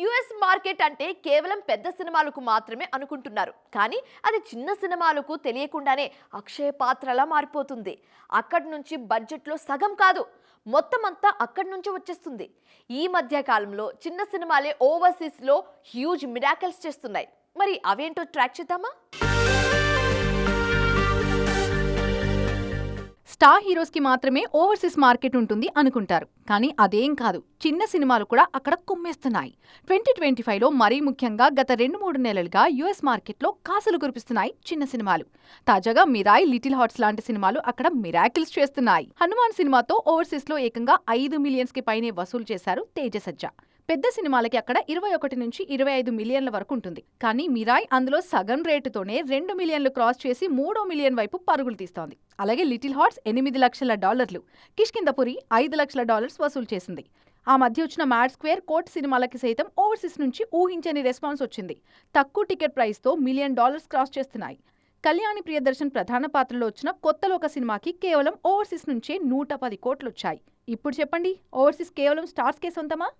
US market అంటే కేవలం పెద్ద సినిమాలకు మాత్రమే అనుకుంటున్నారు. కానీ అది చిన్న సినిమాలకు తెలియకుండానే అక్షయ పాత్రలా మారిపోతుంది. అక్కడి నుంచి బడ్జెట్లో సగం కాదు మొత్తం అంతా అక్కడి నుంచి వచ్చేస్తుంది. ఈ మధ్య కాలంలో చిన్న సినిమాలే ఓవర్సీస్లో హ్యూజ్ మిరాకల్స్ చేస్తున్నాయి. మరి అవేంటో ట్రాక్ చేద్దామా? స్టార్ హీరోస్కి మాత్రమే ఓవర్సీస్ మార్కెట్ ఉంటుంది అనుకుంటారు. కానీ అదేం కాదు. చిన్న సినిమాలు కూడా అక్కడ కుమ్మేస్తున్నాయి. ట్వంటీ ట్వంటీ ఫైవ్లో మరీ ముఖ్యంగా గత రెండు మూడు నెలలుగా యుఎస్ మార్కెట్లో కాసులు కురిపిస్తున్నాయి చిన్న సినిమాలు. తాజాగా మిరాయ్ లిటిల్ హార్ట్స్ లాంటి సినిమాలు అక్కడ మిరాకిల్స్ చేస్తున్నాయి. హనుమాన్ సినిమాతో ఓవర్సీస్లో ఏకంగా ఐదు మిలియన్స్కి పైనే వసూలు చేశారు తేజసజ్జ. పెద్ద సినిమాలకి అక్కడ ఇరవై ఒకటి నుంచి ఇరవై ఐదు మిలియన్ల వరకు ఉంటుంది. కానీ మిరాయ్ అందులో సగం రేటుతోనే రెండు మిలియన్లు క్రాస్ చేసి మూడో మిలియన్ వైపు పరుగులు తీస్తోంది. అలాగే లిటిల్ హార్ట్స్ ఎనిమిది లక్షల డాలర్లు కిష్కిందపురి ఐదు లక్షల డాలర్స్ వసూలు చేసింది. ఆ మధ్య వచ్చిన మ్యాడ్ స్క్వేర్ కోట్ సినిమాలకి సైతం ఓవర్సీస్ నుంచి ఊహించని రెస్పాన్స్ వచ్చింది. తక్కువ టికెట్ ప్రైస్తో మిలియన్ డాలర్స్ క్రాస్ చేస్తున్నాయి. కళ్యాణి ప్రియదర్శన్ ప్రధాన పాత్రలో వచ్చిన కొత్తలో ఒక సినిమాకి కేవలం ఓవర్సీస్ నుంచే నూట పది కోట్లు వచ్చాయి ఇప్పుడు చెప్పండి ఓవర్సీస్ కేవలం స్టార్స్కే సొంతమా?